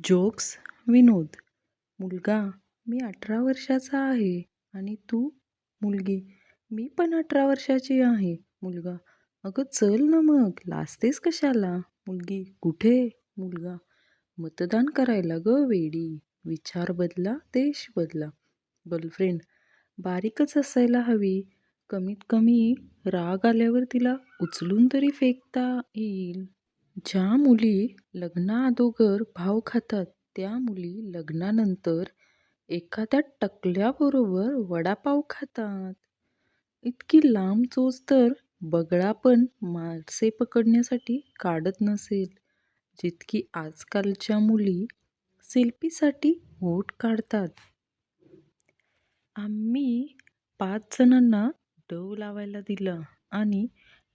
Jokes विनोद. मुलगा मी अठरा वर्षाचा आहे आणि तू मुलगी. मी पण अठरा वर्षाची आहे मुलगा. अगं चल ना मग लाजतेस कशाला? मुलगी कुठे? मुलगा. मतदान करायला गं वेडी. विचार बदला देश बदला. गर्लफ्रेंड बारीकच असायला हवी. कमीत कमी राग आल्यावर तिला उचलून तरी फेकता येईल. ज्या मुली लग्नाअगोदर भाव खातात त्या मुली लग्नानंतर एखाद्या टकल्याबरोबर वडापाव खातात. इतकी लांब चोच तर बगळा पण मासे पकडण्यासाठी काढत नसेल. जितकी आजकालच्या मुली सेल्फीसाठी ओठ काढतात. आम्ही पाच जणांना डव लावायला दिला आणि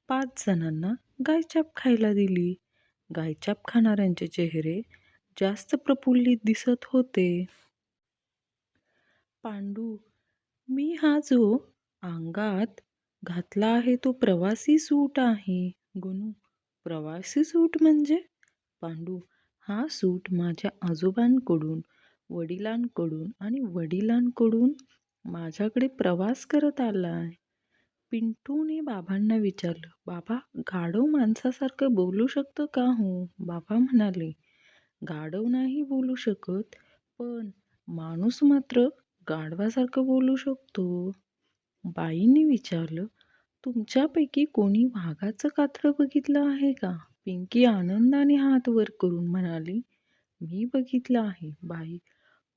पाच जणांना गायछाप खायला दिली. गायछाप खाणाऱ्यांचे चेहरे जास्त प्रफुल्लित दिसत होते. पांडू मी हा जो अंगात घातला आहे तो प्रवासी सूट आहे. गणू प्रवासी सूट म्हणजे? पांडू हा सूट माझ्या आजोबांकडून वडिलांकडून आणि वडिलांकडून माझ्याकडे प्रवास करत आला आहे पिंटूने बाबांना विचारलं बाबा गाढव माणसासारखं बोलू शकतं का हो? बाबा म्हणाले गाढव नाही बोलू शकत पण माणूस मात्र गाढवासारखं बोलू शकतो. बाईंनी विचारलं तुमच्यापैकी कोणी वाघाचं कातडं बघितलं आहे का? पिंकी आनंदाने हात वर करून म्हणाली मी बघितलं आहे बाई.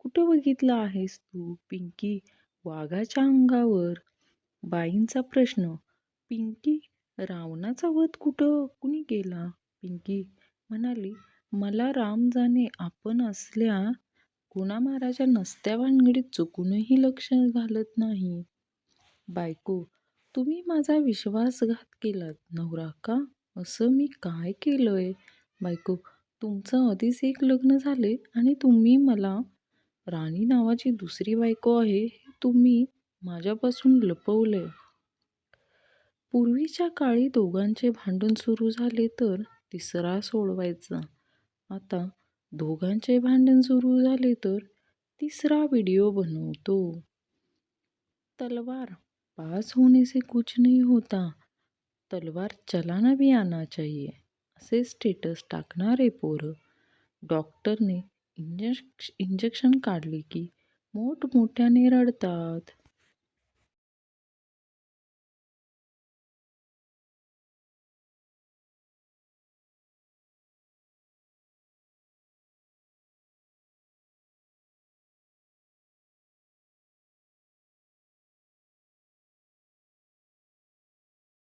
कुठं बघितलं आहेस तू? पिंकी वाघाच्या अंगावर बाईंचा प्रश्न पिंकी रावणाचा वध कुठं? कुणी केला? पिंकी म्हणाली मला राम जाणे आपण असल्या कुणामाराच्या नसत्या भानगडीत चुकूनही लक्ष घालत नाही. बायको तुम्ही माझा विश्वासघात केलात नवरा का? असं मी काय केलंय? बायको तुमचं आधीच एक लग्न झाले आणि तुम्ही मला राणी नावाची दुसरी बायको आहे हे तुम्ही माझ्यापासून लपवलंय. पूर्वीच्या काळी दोघांचे भांडण सुरू झाले तर तिसरा सोडवायचा. आता दोघांचे भांडण सुरू झाले तर तिसरा व्हिडिओ बनवतो. तलवार पास होने से कुछ नहीं होता. तलवार चलाना भी आना चाहिए असे स्टेटस टाकणारे पोरं. डॉक्टरने इंजेक्श इंजेक्शन काढले की मोठमोठ्याने रडतात.